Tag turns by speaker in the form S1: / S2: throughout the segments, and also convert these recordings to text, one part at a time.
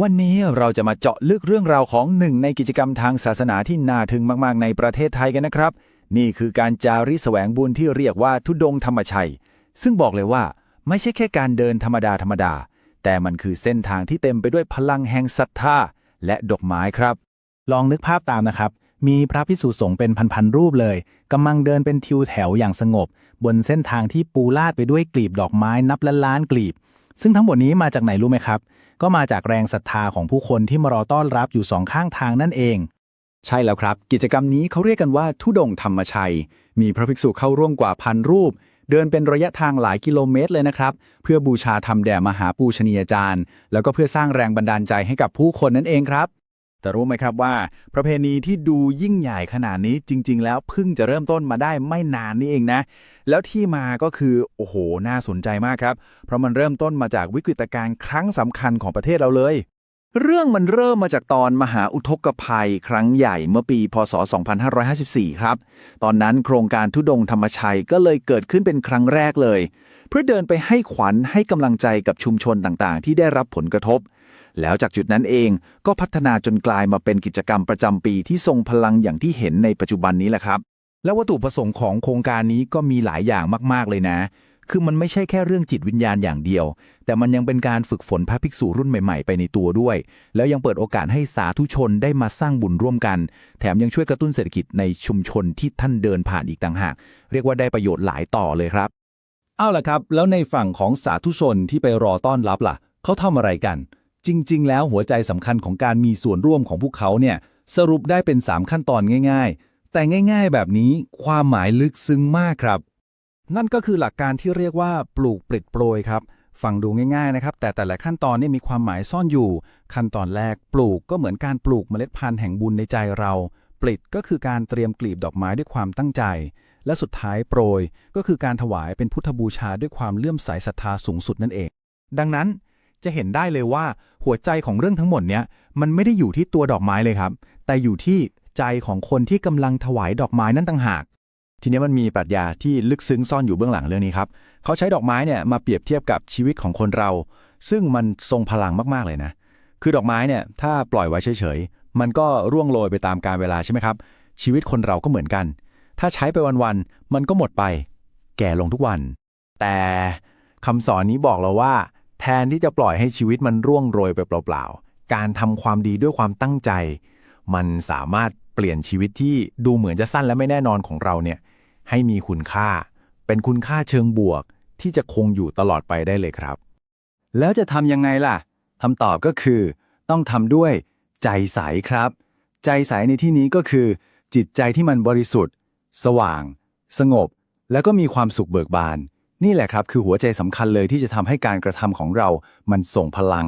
S1: วันนี้เราจะมาเจาะลึกเรื่องราวของหนึ่งในกิจกรรมทางศาสนาที่น่าทึ่งมาก ๆ ในประเทศไทยกันนะครับ นี่คือการจาริกแสวงบุญที่เรียกว่าทุดงธรรมชัย ซึ่งบอกเลยว่าไม่ใช่แค่การเดินธรรมดาธรรมดา แต่มันคือเส้นทางที่เต็มไปด้วยพลังแห่งศรัทธาและดอกไม้ครับ
S2: ลองนึกภาพตามนะครับ มีพระพิสุสงฆ์เป็นพันๆรูปเลยกำลังเดินเป็นทิวแถวอย่างสงบ บนเส้นทางที่ปูลาดไปด้วยกลีบดอกไม้นับล้านล้านๆกลีบ ซึ่งทั้งหมดนี้มาจากไหนรู้ไหมครับ ก็มาจากแรงศรัทธาของผู้คนที่มารอต้อนรับอยู่สองข้างทางนั่นเอง
S1: ใช่แล้วครับ กิจกรรมนี้เขาเรียกกันว่าทุดงธรรมชัย มีพระภิกษุเข้าร่วมกว่าพันรูป เดินเป็นระยะทางหลายกิโลเมตรเลยนะครับ เพื่อบูชาธรรมแด่มหาปูชนียาจารย์ แล้วก็เพื่อสร้างแรงบันดาลใจให้กับผู้คนนั่นเองครับ แต่รู้ไหมครับว่า ประเพณีที่ดูยิ่งใหญ่ขนาดนี้จริง ๆ แล้วเพิ่งจะเริ่มต้นมาได้ไม่นานนี่เองนะ แล้วที่มาก็คือ โอ้โห น่าสนใจมากครับ เพราะมันเริ่มต้นมาจากวิกฤตการณ์ครั้งสำคัญของประเทศเราเลย เรื่องมันเริ่มมาจากตอนมหาอุทกภัย ครั้งใหญ่เมื่อปี พศ 2554 ครับ ตอนนั้นโครงการทุดงธรรมชัยก็เลยเกิดขึ้นเป็นครั้งแรกเลย เพื่อเดินไปให้ขวัญให้กำลังใจกับชุมชนต่างๆ ที่ได้รับผลกระทบ แล้วจากจุดนั้นเองก็พัฒนาจนกลายมาเป็นกิจกรรมประจำปีที่ทรงพลังอย่างที่เห็นในปัจจุบันนี้แหละครับ แล้ววัตถุประสงค์ของโครงการนี้ก็มีหลายอย่างมากๆเลยนะ คือมันไม่ใช่แค่เรื่องจิตวิญญาณอย่างเดียว แต่มันยังเป็นการฝึกฝนพระภิกษุรุ่นใหม่ๆ ไปในตัวด้วย แล้วยังเปิดโอกาสให้สาธุชนได้มาสร้างบุญร่วมกัน แถมยังช่วยกระตุ้นเศรษฐกิจในชุมชนที่ท่านเดินผ่านอีกต่างหาก เรียกว่าได้ประโยชน์หลายต่อเลยครับ เอาล่ะครับ แล้วในฝั่งของสาธุชนที่ไปรอต้อนรับล่ะ เขาทำอะไรกัน จริง ๆ แล้วหัวใจสำคัญของการมีส่วนร่วมของพวกเขาเนี่ย สรุปได้เป็น 3 ขั้นตอนง่าย ๆ แต่ง่าย ๆ แบบนี้ความหมายลึกซึ้งมากครับ นั่นก็คือหลักการที่เรียกว่าปลูกปลิดโปรยครับฟังดูง่ายๆนะครับ แต่แต่ละขั้นตอนนี่มีความหมายซ่อนอยู่ ขั้นตอนแรกปลูกก็เหมือนการปลูกเมล็ดพันธุ์แห่งบุญในใจเรา ปลิดก็คือการเตรียมกลีบดอกไม้ด้วยความตั้งใจ และสุดท้ายโปรยก็คือการถวายเป็นพุทธบูชาด้วยความเลื่อมใสศรัทธาสูงสุดนั่นเอง ดังนั้นจะเห็นได้เลยว่าหัวใจของเรื่องทั้งหมดเนี้ยมันไม่ได้อยู่ที่ตัวดอกไม้เลยครับ แต่อยู่ที่ใจของคนที่กำลังถวายดอกไม้นั่นต่างหาก ทีนี้มันมีปรัชญาที่ลึกซึ้งซ่อนอยู่เบื้องหลังเรื่องนี้ครับเขาใช้ดอกไม้เนี่ยมาเปรียบเทียบกับชีวิตของคนเรา ซึ่งมันทรงพลังมากๆเลยนะ คือดอกไม้เนี่ยถ้าปล่อยไว้เฉยๆมันก็ร่วงโรยไปตามกาลเวลาใช่ไหมครับชีวิตคนเราก็เหมือนกัน ถ้าใช้ไปวันๆ มันก็หมดไป แก่ลงทุกวัน แต่คำสอนนี้บอกเราว่า แทนที่จะปล่อยให้ชีวิตมันร่วงโรยไปเปล่าๆ การทำความดีด้วยความตั้งใจ มันสามารถเปลี่ยนชีวิตที่ดูเหมือนจะสั้นและไม่แน่นอนของเราเนี่ยให้มีคุณค่า เป็นคุณค่าเชิงบวก ที่จะคงอยู่ตลอดไปได้เลยครับ แล้วจะทำยังไงล่ะคำตอบก็คือ ต้องทำด้วยใจใสครับ ใจใสในที่นี้ก็คือ จิตใจที่มันบริสุทธิ์ สว่าง สงบ แล้วก็มีความสุขเบิกบาน นี่แหละครับคือหัวใจสำคัญเลยที่จะทำให้การกระทำของเรามันส่งพลัง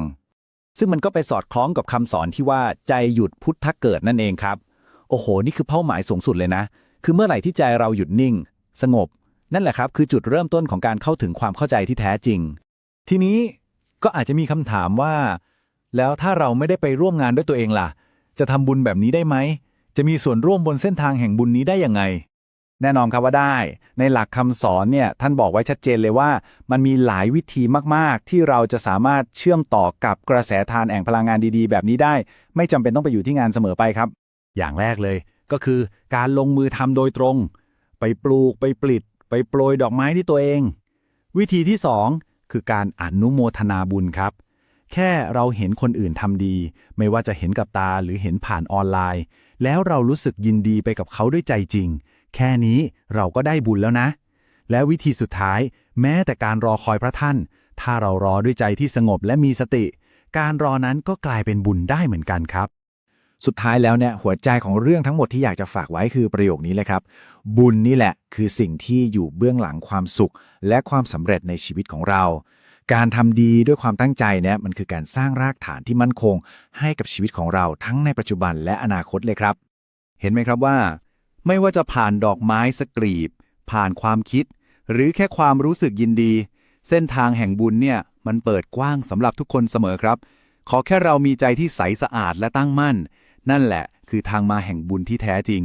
S1: ซึ่งมันก็ไปสอดคล้องกับคำสอนที่ว่าใจหยุดพุทธเกิดนั่นเองครับ โอ้โห นี่คือเป้าหมายสูงสุดเลยนะ คือเมื่อไหร่ที่ใจเราหยุดนิ่ง สงบ นั่นแหละครับคือจุดเริ่มต้นของการเข้าถึงความเข้าใจที่แท้จริง ทีนี้ก็อาจจะมีคำถามว่า แล้วถ้าเราไม่ได้ไปร่วมงานด้วยตัวเองล่ะ จะทำบุญแบบนี้ได้ไหมจะมีส่วนร่วมบนเส้นทางแห่งบุญนี้ได้ยังไง แน่นอนครับว่าได้ ในหลักคำสอนเนี่ยท่านบอกไว้ชัดเจนเลยว่า มันมีหลายวิธีมาก ๆ ที่เราจะสามารถเชื่อมต่อกับกระแสทานแห่งพลังงานดีๆ แบบนี้ได้ ไม่จำเป็นต้องไปอยู่ที่งานเสมอไปครับ อย่างแรกเลย ก็คือการลงมือทำโดยตรง ไปปลูกไปปลิด ไปโปรยดอกไม้ที่ตัวเอง วิธีที่ 2 คือการอนุโมทนาบุญครับ แค่เราเห็นคนอื่นทำดี ไม่ว่าจะเห็นกับตาหรือเห็นผ่านออนไลน์ แล้วเรารู้สึกยินดีไปกับเขาด้วยใจจริง แค่นี้เราก็ได้บุญแล้วนะ และวิธีสุดท้าย แม้แต่การรอคอยพระท่าน ถ้าเรารอด้วยใจที่สงบและมีสติ การรอนั้นก็กลายเป็นบุญได้เหมือนกันครับ สุดท้ายแล้วเนี่ยหัวใจของเรื่องทั้งหมดที่อยากจะฝากไว้คือประโยคนี้เลยครับ บุญนี่แหละคือสิ่งที่อยู่เบื้องหลังความสุข และความสำเร็จในชีวิตของเราการทำดีด้วยความตั้งใจเนี่ยมันคือการสร้างรากฐานที่มั่นคง ให้กับชีวิตของเราทั้งในปัจจุบันและอนาคตเลยครับ เห็นไหมครับว่า ไม่ว่าจะผ่านดอกไม้สกรีบ ผ่านความคิด หรือแค่ความรู้สึกยินดี เส้นทางแห่งบุญเนี่ยมันเปิดกว้างสำหรับทุกคนเสมอครับ ขอแค่เรามีใจที่ใสสะอาดและตั้งมั่น นั่นแหละคือทางมาแห่งบุญที่แท้จริง